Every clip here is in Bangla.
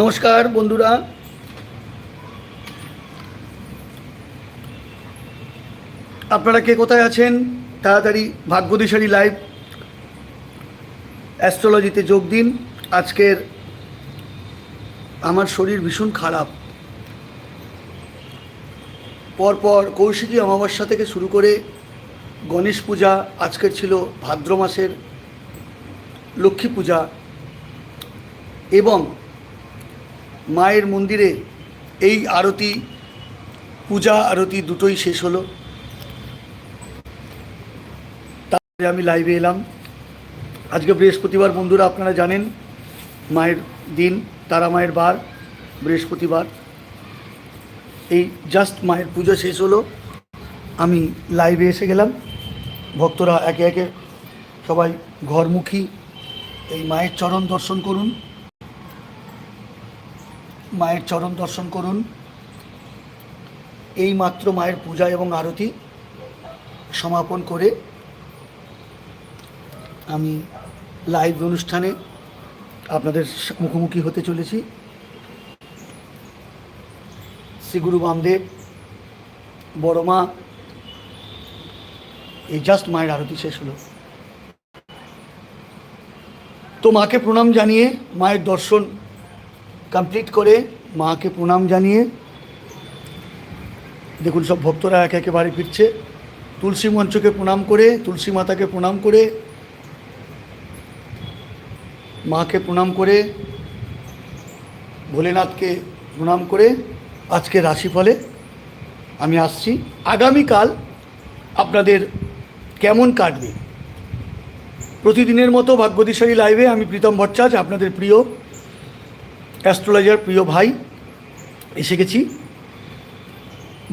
নমস্কার, বন্ধুরা। আপনারা কে কোথায় আছেন? তাড়াতাড়ি ভাগ্যদিশারী লাইভ অ্যাস্ট্রোলজিতে যোগ দিন। আজকের আমার শরীর ভীষণ খারাপ। পরপর কৌশিকী অমাবস্যা থেকে শুরু করে গণেশ পূজা, আজকের ছিল ভাদ্র মাসের লক্ষ্মী পূজা এবং মায়ের মন্দিরে এই আরতি, পূজা আরতি দুটোই শেষ হলো। তারপরে আমি লাইভে এলাম। আজকে বৃহস্পতিবার, বন্ধুরা, আপনারা জানেন, মায়ের দিন, তারা মায়ের বার, বৃহস্পতিবার। এই জাস্ট মায়ের পুজো শেষ হলো। আমি লাইভে এসে গেলাম। ভক্তরা একে একে সবাই ঘরমুখী। এই মায়ের চরণ দর্শন করুন। মায়ের চরণ দর্শন করুন। এই মাত্র মায়ের পূজা এবং আরতি সমাপন করে আমি লাইভ অনুষ্ঠানে আপনাদের মুখোমুখি হতে চলেছি। শ্রী গুরু বামদেব, বড় মা, এই জাস্ট মায়ের আরতি শেষ হলো। তো মাকে প্রণাম জানিয়ে মায়ের দর্শন কমপ্লিট করে মাকে প্রণাম জানিয়ে, দেখুন সব ভক্তরা একে একে বাড়ি ফিরছে। তুলসী মঞ্চকে প্রণাম করে, তুলসী মাতাকে প্রণাম করে, মাকে প্রণাম করে, ভোলেনাথকে প্রণাম করে আজকে রাশিফলে আমি আসছি। আগামীকাল আপনাদের কেমন কাটবে? প্রতিদিনের মতো ভাগ্যদিশালী লাইভে আমি প্রীতম ভট্টাচার্য, আপনাদের প্রিয় অ্যাস্ট্রোলজার প্রিয় ভাই, এসে গেছি।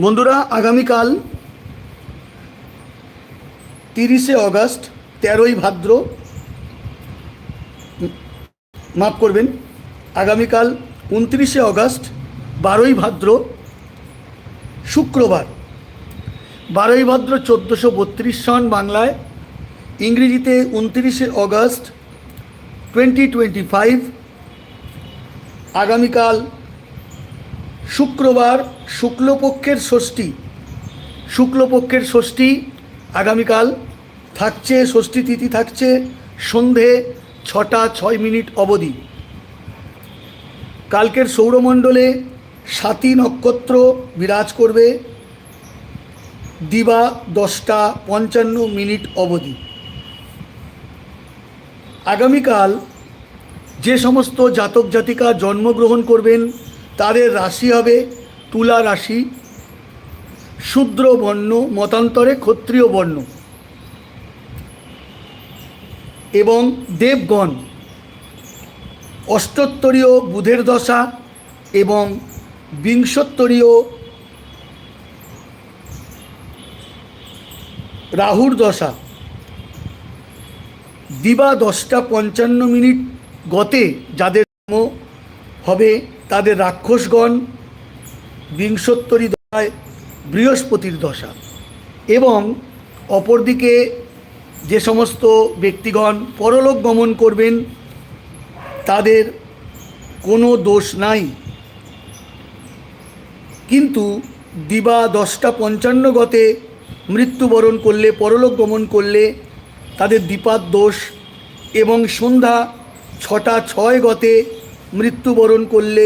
বন্ধুরা, আগামীকাল তিরিশে অগস্ট, তেরোই ভাদ্র, মাফ করবেন, আগামীকাল উনত্রিশে অগস্ট, বারোই ভাদ্র, শুক্রবার। বারোই ভাদ্র চোদ্দোশো বত্রিশ সন বাংলায়, ইংরেজিতে উনত্রিশে অগস্ট টোয়েন্টি টোয়েন্টি ফাইভ আগামীকাল শুক্রবার শুক্লপক্ষের ষষ্ঠী। শুক্লপক্ষের ষষ্ঠী আগামীকাল থাকছে, ষষ্ঠী তিথি থাকছে সন্ধে ছটা ছয় মিনিট অবধি। কালকের সৌরমণ্ডলে সাতী নক্ষত্র বিরাজ করবে দিবা দশটা পঞ্চান্ন মিনিট অবধি। আগামীকাল যে সমস্ত জাতক জাতিকা জন্মগ্রহণ করবেন, তাদের রাশি হবে তুলা রাশি। শূদ্র বর্ণ, মতান্তরে ক্ষত্রিয় বর্ণ। এবং দেবগণ, অষ্টোত্তরীয় বুধের দশা এবং বিংশোত্তরীয় রাহুর দশা। দিবা দশটা পঞ্চান্ন মিনিট গতে যাদের জন্ম হবে, তাদের রাক্ষসগণ বিংশোত্তরী দশায় বৃহস্পতির দশা এবং অপরদিকে যে সমস্ত ব্যক্তিগণ পরলোক গমন করবেন, তাদের কোনো দোষ নাই। কিন্তু দিবা দশটা পঞ্চান্ন গতে মৃত্যুবরণ করলে, পরলোক গমন করলে তাদের দীপাত দোষ এবং সন্ধ্যা ছটা ছয় গতে মৃত্যুবরণ করলে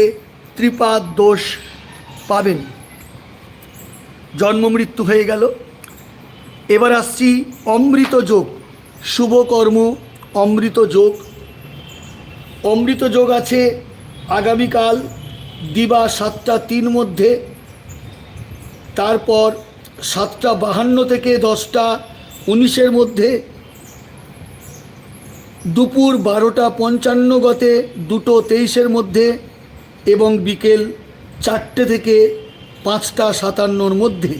ত্রিপাদ দোষ পাবেন। জন্ম মৃত্যু হয়ে গেল। এবার আসছি অমৃত যোগ শুভকর্ম অমৃত যোগ। অমৃত যোগ আছে আগামীকাল দিবা সাতটা তিন মধ্যে। তারপর সাতটা বাহান্ন থেকে দশটা উনিশের মধ্যে দুপুর বারোটা পঞ্চান্ন গতে দুটো তেইশের মধ্যে এবং বিকেল চারটে থেকে পাঁচটা সাতান্নর মধ্যে।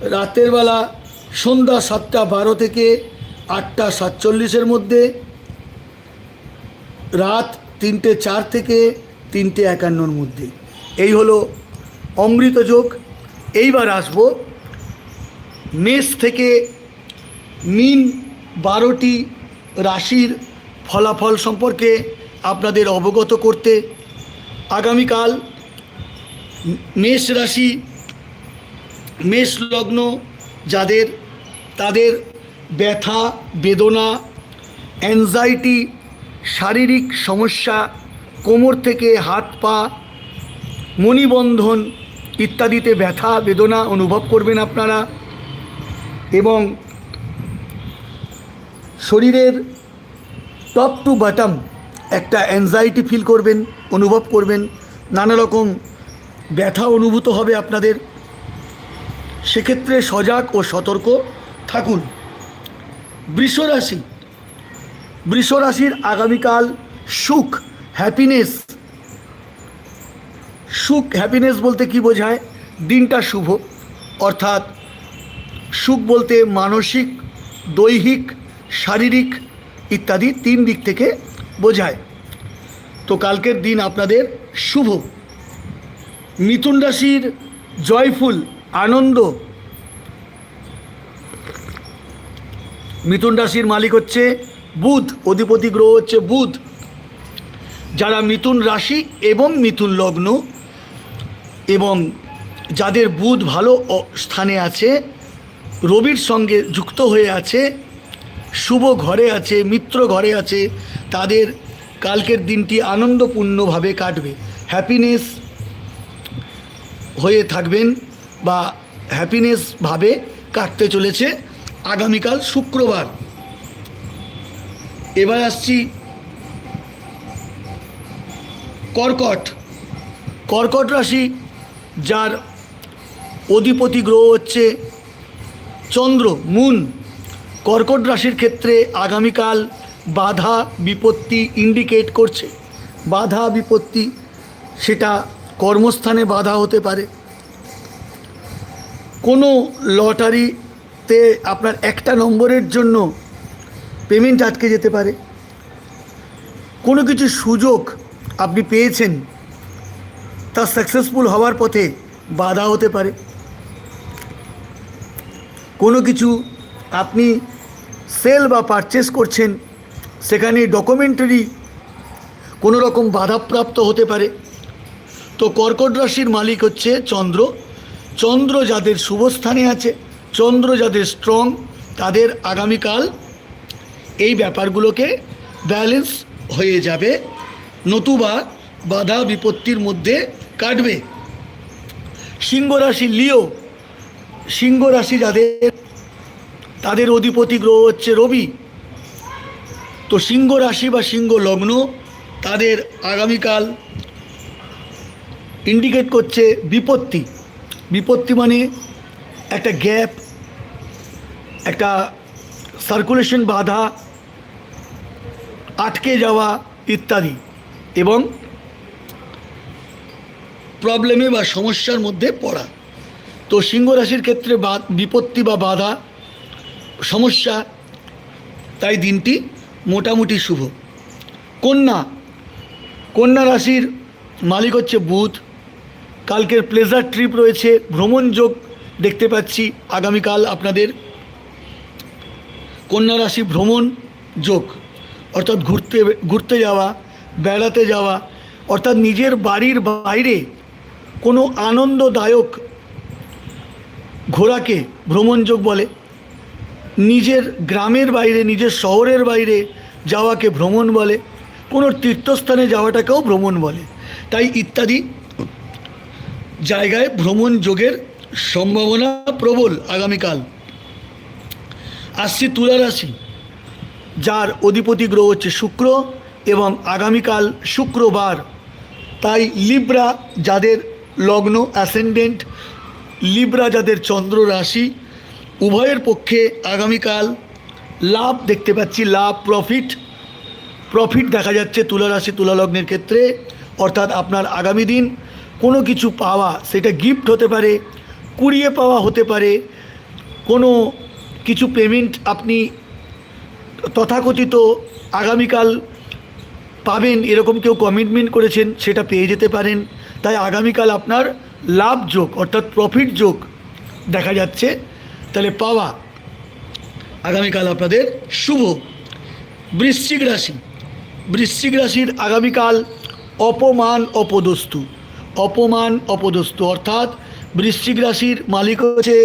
রাতের বেলা সন্ধ্যা সাতটা বারো থেকে আটটা সাতচল্লিশের মধ্যে, রাত তিনটে চার থেকে তিনটে একান্নর মধ্যে। এই হলো অমৃত যোগ। এইবার আসব মেষ থেকে মিন বারোটি রাশির ফলাফল সম্পর্কে আপনাদের অবগত করতে আগামীকাল মেষ রাশি, মেষ লগ্ন যাদের, তাদের ব্যথা, বেদনা অ্যাংজাইটি শারীরিক সমস্যা, কোমর থেকে হাত পা, মণিবন্ধন ইত্যাদিতে ব্যথা, বেদনা অনুভব করবেন আপনারা এবং শরীরের টপ টু বাটাম একটা অ্যাংজাইটি ফিল করবেন, অনুভব করবেন, নানা রকম ব্যথা অনুভূত হবে আপনাদের। সেক্ষেত্রে সজাগ ও সতর্ক থাকুন। বৃষরাশি বৃষরাশির আগামীকাল সুখ হ্যাপিনেস সুখ হ্যাপিনেস বলতে কি বোঝায়? দিনটা শুভ, অর্থাৎ সুখ বলতে মানসিক, দৈহিক শারীরিক ইত্যাদি তিন দিক থেকে বোঝায়। তো কালকের দিন আপনাদের শুভ। মিথুন রাশির জয়ফুল, আনন্দ। মিথুন রাশির মালিক হচ্ছে বুধ, অধিপতি গ্রহ হচ্ছে বুধ। যারা মিথুন রাশি এবং মিথুন লগ্ন এবং যাদের বুধ ভালো স্থানে আছে, রবির সঙ্গে যুক্ত হয়ে আছে শুভ ঘরে আছে, মিত্র ঘরে আছে, তাদের কালকের দিনটি আনন্দপূর্ণভাবে কাটবে। হ্যাপিনেস হয়ে থাকবেন বা হ্যাপিনেসভাবে কাটতে চলেছে আগামীকাল শুক্রবার। এবার আসছি কর্কট। কর্কট রাশি যার অধিপতি গ্রহ হচ্ছে চন্দ্র, মুন। কর্কট রাশির ক্ষেত্রে আগামীকাল বাধা বিপত্তি ইন্ডিকেট করছে। বাধা বিপত্তি, সেটা কর্মস্থানে বাধা হতে পারে। কোনো লটারিতে আপনার একটা নম্বরের জন্য পেমেন্ট আটকে যেতে পারে। কোনো কিছু সুযোগ আপনি পেয়েছেন, তা সাকসেসফুল হওয়ার পথে বাধা হতে পারে। কোনো কিছু আপনি সেল বা পারচেস করছেন সেখানে ডকুমেন্টারি কোনো রকম বাধাপ্রাপ্ত হতে পারে। তো কর্কট রাশির মালিক হচ্ছে চন্দ্র। চন্দ্র যাদের শুভস্থানে আছে, চন্দ্র যাদের স্ট্রং তাদের আগামীকাল এই ব্যাপারগুলোকে ব্যালেন্স হয়ে যাবে, নতুবা বাধা বিপত্তির মধ্যে কাটবে। সিংহ রাশি লিও, সিংহ রাশি যাদের তাদের অধিপতি গ্রহ হচ্ছে রবি। তো সিংহ রাশি বা সিংহ লগ্ন তাদের আগামীকাল ইন্ডিকেট করছে বিপত্তি। বিপত্তি মানে একটা গ্যাপ একটা সার্কুলেশন বাধা, আটকে যাওয়া ইত্যাদি এবং প্রবলেমে বা সমস্যার মধ্যে পড়া। তো সিংহ রাশির ক্ষেত্রে বিপত্তি বা বাধা সমস্যা, তাই দিনটি মোটামুটি শুভ। কন্যা কন্যা রাশির মালিক হচ্ছে বুধ। কালকের প্লেজার ট্রিপ রয়েছে, ভ্রমণ যোগ দেখতে পাচ্ছি আগামীকাল আপনাদের। কন্যা রাশি ভ্রমণ যোগ, অর্থাৎ ঘুরতে ঘুরতে যাওয়া, বেড়াতে যাওয়া, অর্থাৎ নিজের বাড়ির বাইরে কোনো আনন্দদায়ক ঘোরাকে ভ্রমণযোগ বলে। নিজের গ্রামের বাইরে, নিজের শহরের বাইরে যাওয়াকে ভ্রমণ বলে, কোনো তীর্থস্থানে যাওয়াটাকেও ভ্রমণ বলে। তাই ইত্যাদি জায়গায় ভ্রমণ যোগের সম্ভাবনা প্রবল আগামীকাল। আসছি তুলা রাশি, যার অধিপতি গ্রহ হচ্ছে শুক্র এবং আগামীকাল শুক্রবার। তাই লিব্রা যাদের লগ্ন, অ্যাসেন্ডেন্ট, লিব্রা যাদের চন্দ্র রাশি উভয়ের পক্ষে আগামীকাল লাভ দেখতে পাচ্ছি, লাভ প্রফিট প্রফিট দেখা যাচ্ছে তুলা রাশি, তুলা লগ্নের ক্ষেত্রে। অর্থাৎ আপনার আগামী দিন কোনো কিছু পাওয়া, সেটা গিফট হতে পারে, কুড়িয়ে পাওয়া হতে পারে। কোনো কিছু পেমেন্ট আপনি তথাকথিত আগামীকাল পাবেন, এরকম কেউ কমিটমেন্ট করেছেন, সেটা পেয়ে যেতে পারেন। তাই আগামীকাল আপনার লাভ যোগ, অর্থাৎ প্রফিট যোগ দেখা যাচ্ছে। তাহলে পাওয়া আগামীকাল আপনাদের শুভ বৃশ্চিক রাশি। বৃশ্চিক রাশির আগামীকাল অপমান অপদস্তু অপমান অপদস্তু অর্থাৎ বৃশ্চিক রাশির মালিক হচ্ছে,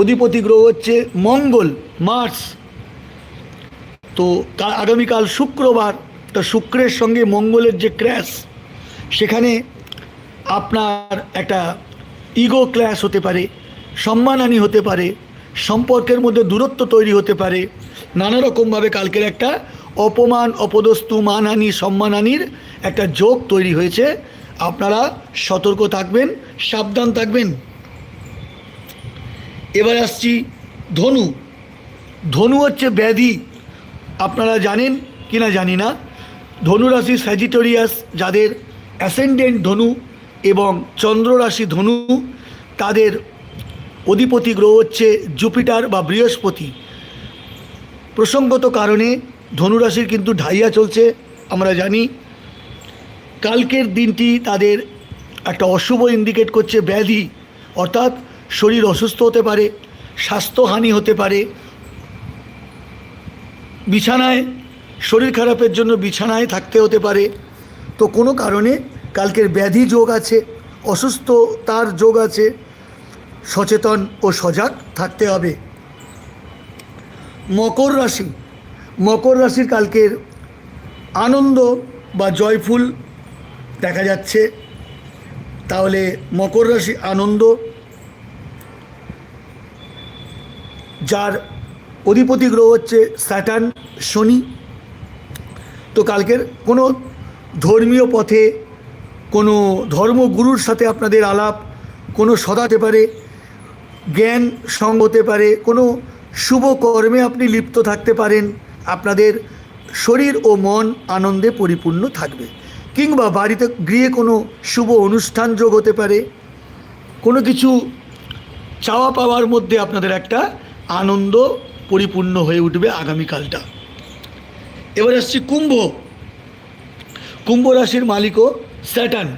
অধিপতি গ্রহ হচ্ছে মঙ্গল মার্স তো আগামীকাল শুক্রবার, তো শুক্রের সঙ্গে মঙ্গলের যে ক্র্যাশ, সেখানে আপনার একটা ইগো ক্ল্যাশ হতে পারে, সম্মানহানি হতে পারে সম্পর্কের মধ্যে দূরত্ব তৈরি হতে পারে। নানা রকমভাবে কালকের একটা অপমান অপদস্তু মানহানি সম্মানহানির একটা যোগ তৈরি হয়েছে। আপনারা সতর্ক থাকবেন, সাবধান থাকবেন। এবার আসছি ধনু। ধনু হচ্ছে ব্যাধি। আপনারা জানেন কি না জানি না। ধনুরাশি স্যাজিটোরিয়াস যাদের অ্যাসেন্ডেন্ট ধনু এবং চন্দ্ররাশি ধনু, তাদের অধিপতি গ্রহ হচ্ছে জুপিটার বা বৃহস্পতি। প্রসঙ্গত কারণে ধনুরাশির কিন্তু ঢাইয়া চলছে, আমরা জানি। কালকের দিনটি তাদের একটা অশুভ ইন্ডিকেট করছে ব্যাধি, অর্থাৎ শরীর অসুস্থ হতে পারে, স্বাস্থ্যহানি হতে পারে। বিছানায়, শরীর খারাপের জন্য বিছানায় থাকতে হতে পারে। তো কোনো কারণে কালকের ব্যাধি যোগ আছে, অসুস্থতার যোগ আছে সচেতন ও সজাগ থাকতে হবে। মকর রাশি। মকর রাশির কালকের আনন্দ বা জয়ফুল দেখা যাচ্ছে। তাহলে মকর রাশি আনন্দ, যার অধিপতি গ্রহ হচ্ছে স্যাটার্ন শনি। তো কালকের কোনো ধর্মীয় পথে কোনো ধর্মগুরুর সাথে আপনাদের আলাপ কোনো সদাতে পারে। জ্ঞান সঙ্গ হতে পারে, কোনো শুভ কর্মে আপনি লিপ্ত থাকতে পারেন, আপনাদের শরীর ও মন আনন্দে পরিপূর্ণ থাকবে। কিংবা বাড়িতে গৃহে কোনো শুভ অনুষ্ঠান যোগ হতে পারে, কোনো কিছু চাওয়া পাওয়ার মধ্যে আপনাদের একটা আনন্দ পরিপূর্ণ হয়ে উঠবে আগামীকালটা। এবার আসছি কুম্ভ। কুম্ভ রাশির মালিকও স্যাটার্ন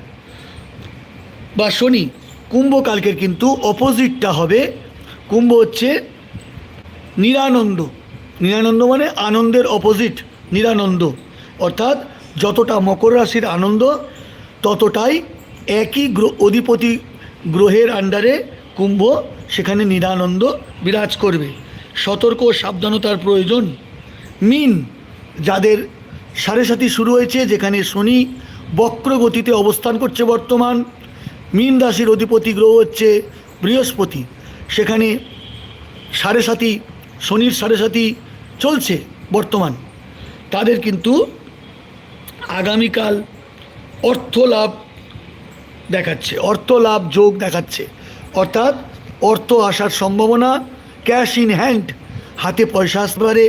বা শনি। কুম্ভ কালকের কিন্তু অপোজিটটা হবে। কুম্ভ হচ্ছে নিরানন্দ। নিরানন্দ মানে আনন্দের অপোজিট নিরানন্দ। অর্থাৎ যতটা মকর রাশির আনন্দ, ততটাই একই অধিপতি গ্রহের আন্ডারে কুম্ভ সেখানে নিরানন্দ বিরাজ করবে। সতর্ক সাবধানতার প্রয়োজন। মিন যাদের সাড়ে সাথী শুরু হয়েছে, যেখানে শনি বক্র গতিতে অবস্থান করছে বর্তমান মীন রাশির অধিপতি গ্রহ হচ্ছে বৃহস্পতি। সেখানে সাড়ে সাথী শনির সাড়ে সাথী চলছে বর্তমান। তাদের কিন্তু আগামীকাল অর্থ লাভ দেখাচ্ছে অর্থ লাভ যোগ দেখাচ্ছে। অর্থাৎ অর্থ আসার সম্ভাবনা ক্যাশ ইন হ্যান্ড হাতে পয়সা আসতে পারে,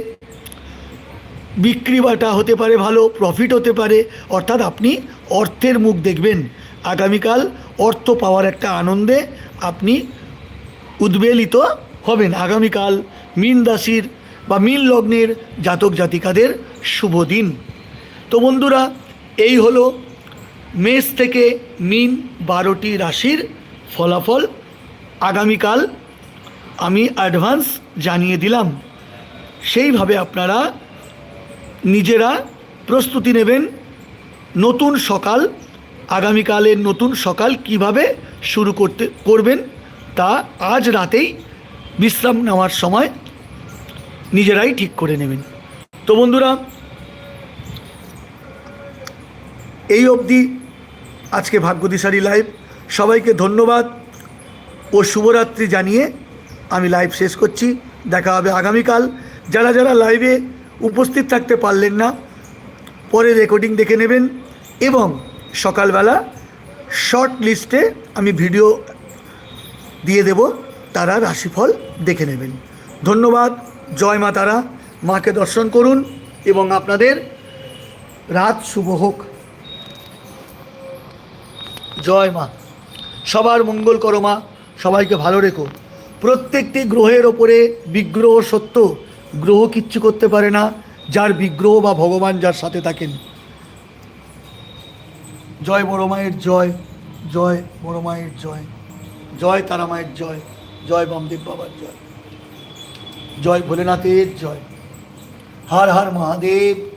বিক্রি বাটা হতে পারে ভালো, প্রফিট হতে পারে। অর্থাৎ আপনি অর্থের মুখ দেখবেন। আগামীকাল অর্থ পাওয়ার একটা আনন্দে আপনি উদ্বেলিত হবেন। আগামীকাল মীন রাশির বা মীন লগ্নের জাতক জাতিকাদের শুভ দিন। তো বন্ধুরা, এই হলো মেষ থেকে মিন বারোটি রাশির ফলাফল। আগামীকাল আমি অ্যাডভান্স জানিয়ে দিলাম। সেইভাবে আপনারা নিজেরা প্রস্তুতি নেবেন। নতুন সকাল আগামীকালের নতুন সকাল কীভাবে শুরু করতে, করবেন তা আজ রাতেই বিশ্রাম নেওয়ার সময় নিজেরাই ঠিক করে নেবেন। তো বন্ধুরা, এই অবধি আজকে ভাগ্যদিশারি লাইভ। সবাইকে ধন্যবাদ ও শুভরাত্রি জানিয়ে আমি লাইভ শেষ করছি। দেখা হবে আগামীকাল। যারা যারা লাইভে উপস্থিত থাকতে পারলেন না, পরে রেকর্ডিং দেখে নেবেন এবং সকালবেলা শর্ট লিস্টে আমি ভিডিও দিয়ে দেব, তারা রাশিফল দেখে নেবেন। ধন্যবাদ, জয় মা তারা, মাকে দর্শন করুন এবং আপনাদের রাত শুভ হোক। জয় মা, সবার মঙ্গল করো মা, সবাইকে ভালো রেখো। প্রত্যেকটি গ্রহের ওপরে বিগ্রহ সত্য, গ্রহ কিচ্ছু করতে পারে না, যার বিগ্রহ বা ভগবান যার সাথে থাকেন। জয় বড় মায়ের জয় জয় বড় মায়ের জয় জয় তারা মায়ের জয় জয় বামদেব বাবার জয় জয় ভোলেনাথের জয়, হর হর মহাদেব।